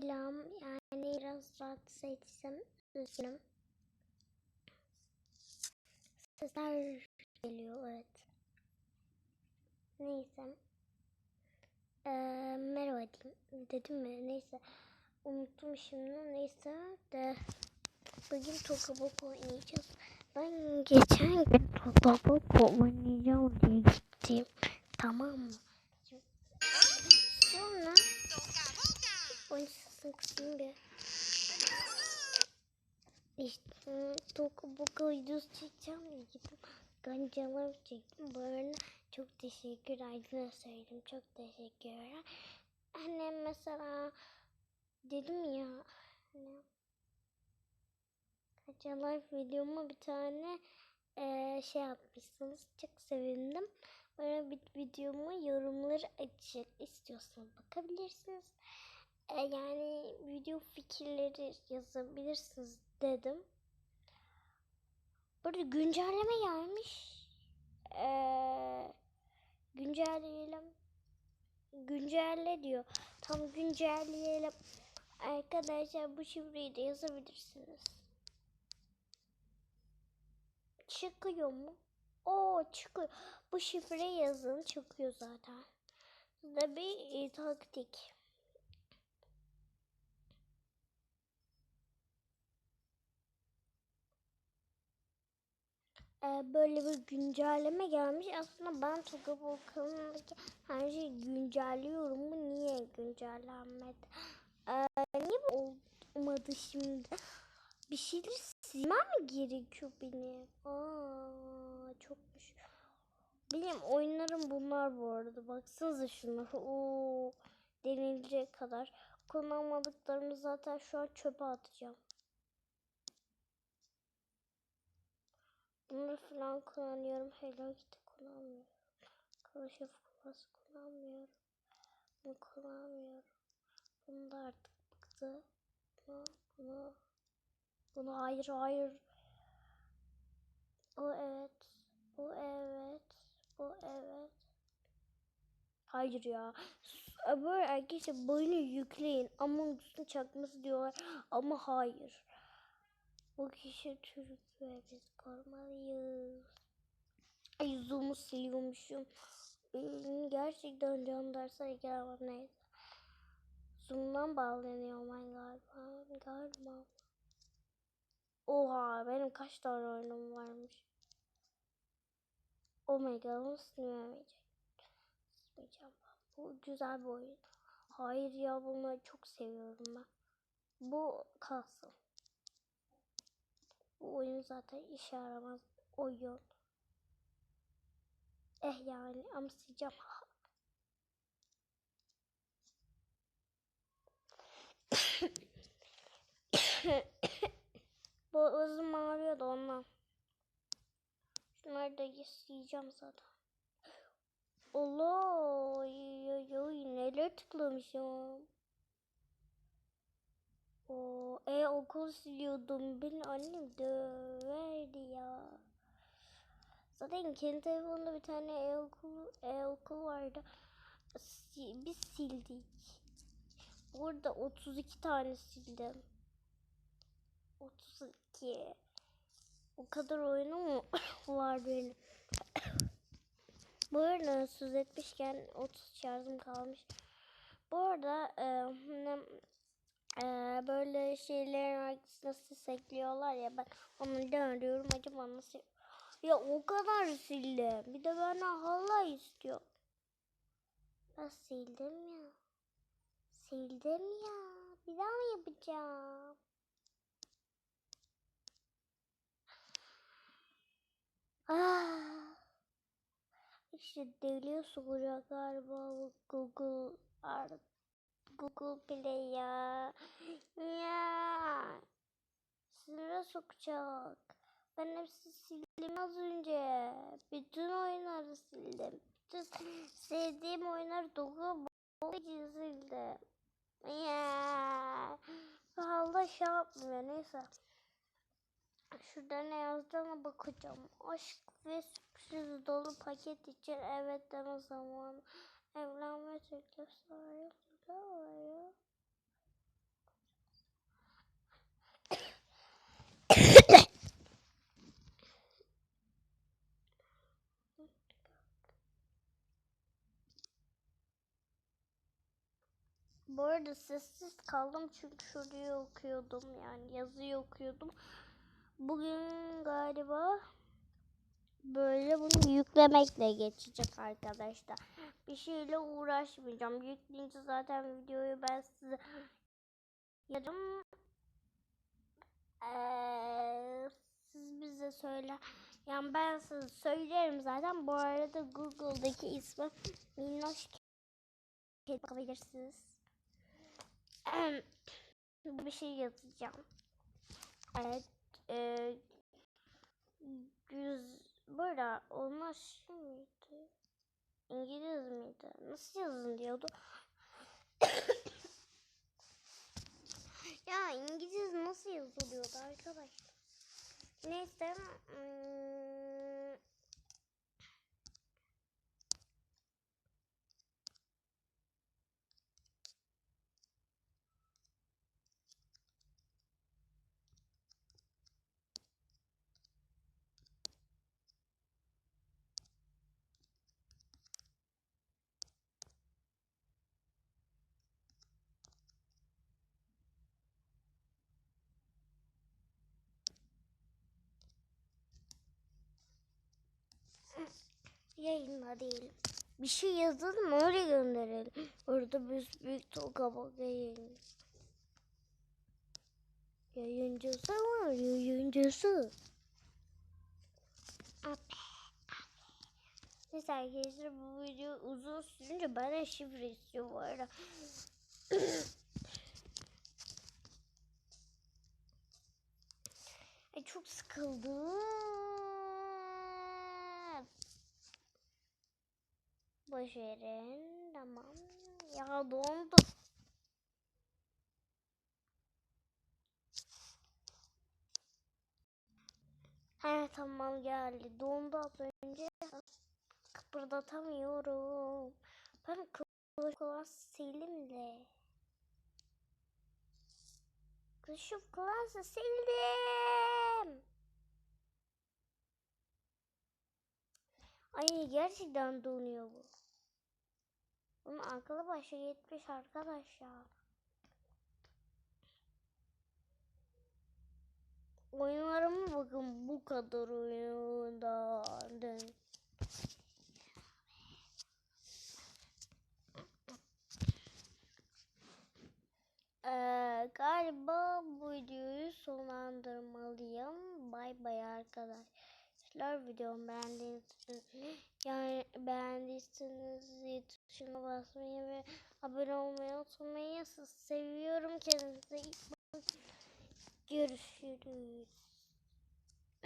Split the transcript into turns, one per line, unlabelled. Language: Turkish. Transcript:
selam. Yani biraz rahatsız etsem üzgünüm. Sesler geliyor evet. Neyse. Ee, merhaba diyeyim. Dedim mi? Neyse. Unuttum şimdi. Neyse de bugün Tokabok oynayacağız. Ben geçen gün Tokabok oynayacağım diye gittim. Tamam mı? Sonra 12 olsun kızım be. İşte toku boka videosu çekeceğim diye gittim. Gancalarım çektim. Bu arada çok teşekkür Aydın'a söyledim. Çok teşekkür. ederim Annem mesela dedim ya hani Kaça Life videoma bir tane e, şey atmışsınız. Çok sevindim. Bana bir videomu yorumları açık istiyorsanız bakabilirsiniz. E, yani video fikirleri yazabilirsiniz dedim. Burada güncelleme gelmiş. Eee güncelleyelim. Güncelle diyor. Tam güncelleyelim. Arkadaşlar bu şifreyi de yazabilirsiniz. Çıkıyor mu? Oo çıkıyor. Bu şifre yazın çıkıyor zaten. Bu da bir e, taktik. Böyle bir güncelleme gelmiş. Aslında ben Togabol kanalındaki her şeyi güncelliyorum. Bu niye güncellenmedi? Ee, niye bu olmadı şimdi? Bir şeyleri silmem mi gerekiyor benim? Aa, çokmuş. Benim oyunlarım bunlar bu arada. Baksanıza şuna. Oo, denilecek kadar. Kullanmadıklarımı zaten şu an çöpe atacağım. Bunları falan kullanıyorum. Hello Kitty kullanmıyorum. Clash of kullanmıyorum. Bunu kullanmıyorum. Bunu da artık bıktı. Bunu, bunu, bunu hayır hayır. O evet. Bu evet. Bu evet. Hayır ya. Böyle arkadaşlar böyle yükleyin. Among Us'un çakması diyorlar. Ama hayır. Bu kişi Türk ve biz korumalıyız. Ay zoom'u siliyormuşum. Ee, Gerçekten can dersleri gelemem neyse. Zoom'dan bağlanıyor ben galiba. Galiba. Oha benim kaç tane oyunum varmış. Oh my god onu silmeyeceğim. Silmeyeceğim. Bu güzel bir oyun. Hayır ya bunları çok seviyorum ben. Bu kalsın. Bu oyun zaten işe yaramaz oyun. Eh yani ama sileceğim. Boğazım ağrıyor da ondan. Şunları da sileceğim zaten. Allah neler tıklamışım. O e okul siliyordum. Beni annem döverdi ya. Zaten kendi telefonumda bir tane e-okul e-okul vardı. Biz sildik. Burada 32 tane sildim. 32. O kadar oyunum var benim. Bu arada söz etmişken 30 şarjım kalmış. Bu arada e, ne- e, böyle şeylerin arkasına ses ekliyorlar ya ben da arıyorum acaba nasıl ya o kadar sildim. Bir de benden hala istiyor ben sildim ya. Sildim ya. Bir daha mı yapacağım? Ah. İşte deli soracak galiba bu Google artık Google Play ya. Ya. Sinire sokacak. Ben hepsi sildim az önce. Bütün oyunları sildim. Bütün sevdiğim oyunları Google Play sildim. Ya. Hala şey yapmıyor neyse. Şurada ne yazdığına bakacağım. Aşk ve sürpriz dolu paket için evet deme zamanı. Evlenme teklifi ya. Bu arada sessiz kaldım çünkü şurayı okuyordum yani yazıyı okuyordum. Bugün galiba böyle bunu yüklemekle geçecek arkadaşlar. Bir şeyle uğraşmayacağım. Yükleyince zaten videoyu ben size yarım Eee, siz bize söyle. Yani ben size söylerim zaten. Bu arada Google'daki ismi Minnoş Kedi bakabilirsiniz. Bir şey yazacağım. Evet. eee yüz böyle olmaz şey miydi? İngiliz miydi? Nasıl yazın diyordu. ya İngiliz nasıl yazılıyordu arkadaşlar? Neyse. hmm, yayınla diyelim. Bir şey yazalım öyle gönderelim. Orada büyük büyük toka bak yayın. Yayıncısı var yayıncısı. Abi. Neyse arkadaşlar bu video uzun sürünce bana şifre istiyor bu arada. Ay çok sıkıldım. Boş. Tamam. Ya dondu. He tamam geldi. Dondu az önce. Kıpırdatamıyorum. Ben kılıç klas sildim de. Kılıç klası sildim. Ay gerçekten donuyor bu. Bunun akıllı başı gitmiş arkadaşlar. Oyunlarıma bakın bu kadar oyundan. Ee, galiba bu videoyu sonlandırmalıyım. Bay bay arkadaşlar. Videomu beğendiyseniz yani beğendiyseniz tuşuna basmayı ve abone olmayı unutmayın. Seviyorum. Kendinize. Görüşürüz.